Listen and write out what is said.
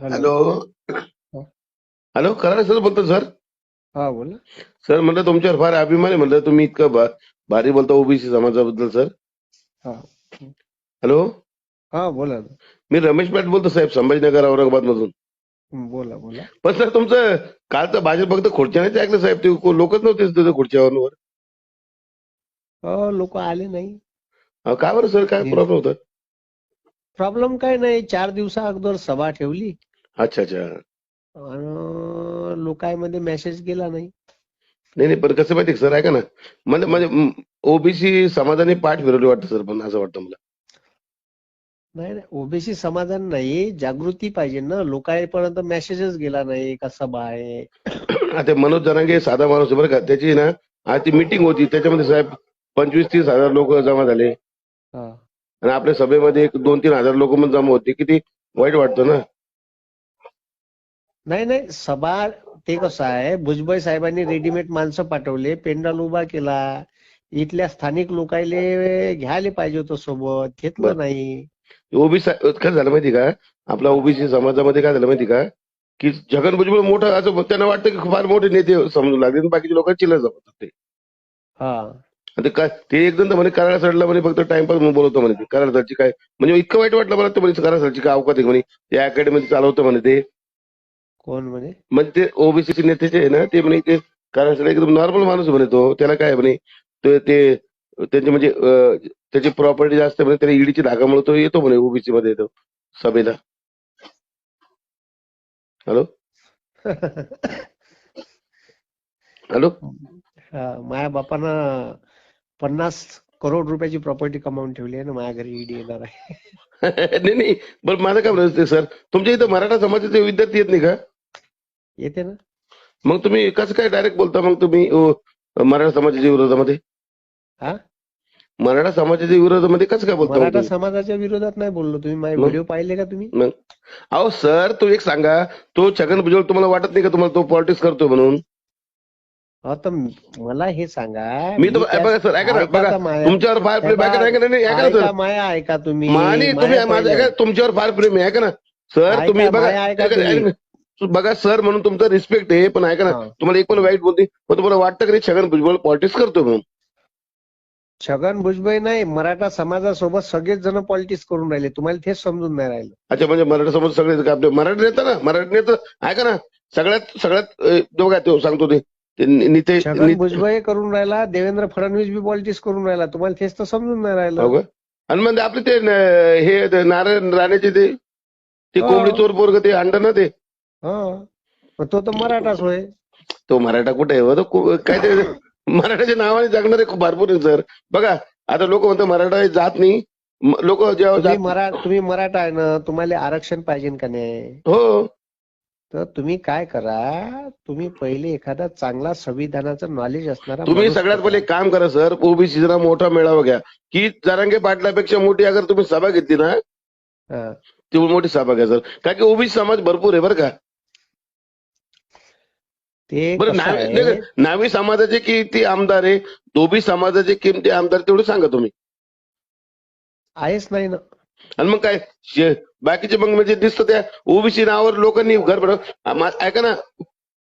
Hello. Hello. Karade sir बोलतो sir. हा बोला. सर म्हटलं तुमच्यावर फार अभिमान आहे म्हटलं तुम्ही इतकं भा- भारी बोलता ओबीसी समाजाबद्दल सर. हा. हॅलो. हा बोला ना. मी रमेश पाट बोलतो साहेब संभाजीनगर औरंगाबाद मधून हं, बोला बोला. पण सर तुमचं कालचं भाजप फक्त खुर्च्यानेच ऐकलं साहेब. ते को- लोकच नव्हते तिथं खुर्च्यावर. लोक आले नाही. अहो, का बरं सर? काय. प्रॉब्लेम होता? प्रॉब्लेम काय नाही. चार दिवसा अगोदर सभा ठेवली. अच्छा अच्छा. लोकांमध्ये मेसेज गेला नाही. नाही नाही पण कसं माहिती सर ऐका ना. म्हणजे म्हणजे ओबीसी समाजाने पाठ फिरवली वाटतं सर पण असं वाटतं मला. नाही नाही. ओबीसी समाधान नाही. जागृती पाहिजे ना. लोकांपर्यंत मेसेजच गेला नाही. का सभा आहे आता मनोज जरांगे साधा माणूस आहे बरं का. त्याची ना आज ती मिटिंग होती. त्याच्यामध्ये साहेब पंचवीस तीस हजार लोक जमा झाले. हा. आणि आपल्या सभेमध्ये एक दोन तीन हजार लोक पण जमा होते. किती वाईट वाटतं ना. नाही नाही सभा ते कसं आहे भुजबळ साहेबांनी रेडीमेड माणसं पाठवले पेंडाल उभा केला इथल्या स्थानिक लोकायले घ्यायला पाहिजे होतं सोबत बरं. घेतलं नाही ओबीसी काय झालं माहिती का? आपला ओबीसी समाजामध्ये काय झालं माहिती का? की छगन भुजबळ मोठं असं त्यांना वाटतं की फार मोठे नेते समजू लागले आणि बाकीचे लोक चिल्लर जमतात ते हा. आणि ते काय ते एकदम तर म्हणे कराड सडला म्हणे फक्त टाइमपास म्हणून बोलवतो म्हणे ते. कराड सरची काय म्हणजे इतकं वाईट वाटलं मला ते म्हणे कराड सरची काय अवकात आहे म्हणे. या अकॅडमी चालवतं म्हणे ते. कोण म्हणे? म्हणजे ते ओबीसी नेते जे आहे ना ते म्हणे ते सर एकदम नॉर्मल माणूस म्हणे तो. त्याला काय म्हणे ते ते त्यांचे म्हणजे त्याची प्रॉपर्टी जास्त आहे म्हणे त्याला ईडीची धागामुळे तो येतो म्हणे ओबीसी मध्ये येतो सभेला. हॅलो? हॅलो? हा, माझ्या बापानं पन्नास करोड रुपयाची प्रॉपर्टी कमावून ठेवली आहे ना माझ्या घरी ईडी येणार आहे. नाही नाही पण माझं काय म्हणायचं सर? तुमच्या इथं मराठा समाजाचे विद्यार्थी येत नाही का? येते ना? मग तुम्ही कसं काय डायरेक्ट बोलता? मग तुम्ही अं, मराठा समाजाच्या विरोधामध्ये? हा मराठा समाजाच्या विरोधामध्ये कसं काय बोलता मग मराठा तुम्ही? समाजाच्या विरोधात नाही बोललो तुम्ही. माझे मग? व्हिडिओ पाहिले का तुम्ही? मग? अहो सर तो एक सांगा. तो छगन भुजबळ तुम्हाला वाटत नाही का तुम्हाला तो पॉलिटिक्स करतोय म्हणून? हो तर मला हे सांगा. मी तर त्या- बघा सर ऐका ना ऐका बघा. माया- तुमच्यावर फार प्रेम ऐका ना, ऐका ना, नाही, ऐका ना ऐका सर. माया ऐका तुम्ही. मानी तुम्ही माझं. ऐका तुमच्यावर फार प्रेम आहे ऐका ना. सर ऐका, तुम्ही बघा माया ऐका ऐका ना, तुम्ही. ऐका ना. बघा सर म्हणून तुमचं रिस्पेक्ट आहे पण ऐका ना. तुम्हाला एक पण वाईट बोलते पण तुम्हाला वाटतं की छगन भुजबळ पॉलिटिक्स करतोय म्हणून छगन भुजबळ नाही मराठा समाजासोबत सगळेच जण पॉलिटिक्स करून राहिले तुम्हाला तेच समजून नाही राहिलं अच्छा म्हणजे मराठा समाज सगळे आपले मराठी नेता ना मराठी नेता ऐका ना सगळ्यात सगळ्यात काय तो सांगतो ते नितेश छगन भुजबळ करून राहिला देवेंद्र फडणवीस बी पॉलिटिक्स करून राहिला तुम्हाला तेच तर समजून नाही राहिलं? आणि म्हणजे आपले ते हे नारायण राणेचे ते ते हो. कोंबडी चोर पोरग ते अंड ना ते हा. तो तर मराठाच होय. तो मराठा कुठे आहे? हो? तो को- काय ते मराठाच्या नावाने जगणारे खूप भरपूर आहे सर. बघा आता लोक म्हणतात मराठा जात नाही. लोक जेव्हा तुम्ही जात मरा तुम्ही मराठा आहे ना तुम्हाला आरक्षण पाहिजे का नाही? हो. तर तुम्ही काय करा तुम्ही पहिले एखादा चांगला संविधानाचं नॉलेज असणारा तुम्ही माणूस सगळ्यात पहिले. एक काम करा सर. ओबीसी जरा मोठा मेळावा घ्या. की जरांगे पाटलापेक्षा मोठी अगर तुम्ही सभा घेतली ना हा. ती मोठी सभा घ्या सर. कारण की ओबीसी समाज भरपूर आहे बरं का. ते नावी समाजाचे किती आमदार आहे? दोबी समाजाचे किती आमदार तेवढे सांगा तुम्ही. आहेच नाही ना. आणि मग काय? बाकीचे मग म्हणजे दिसतं त्या ओबीसी नावावर लोकांनी घर ऐका ना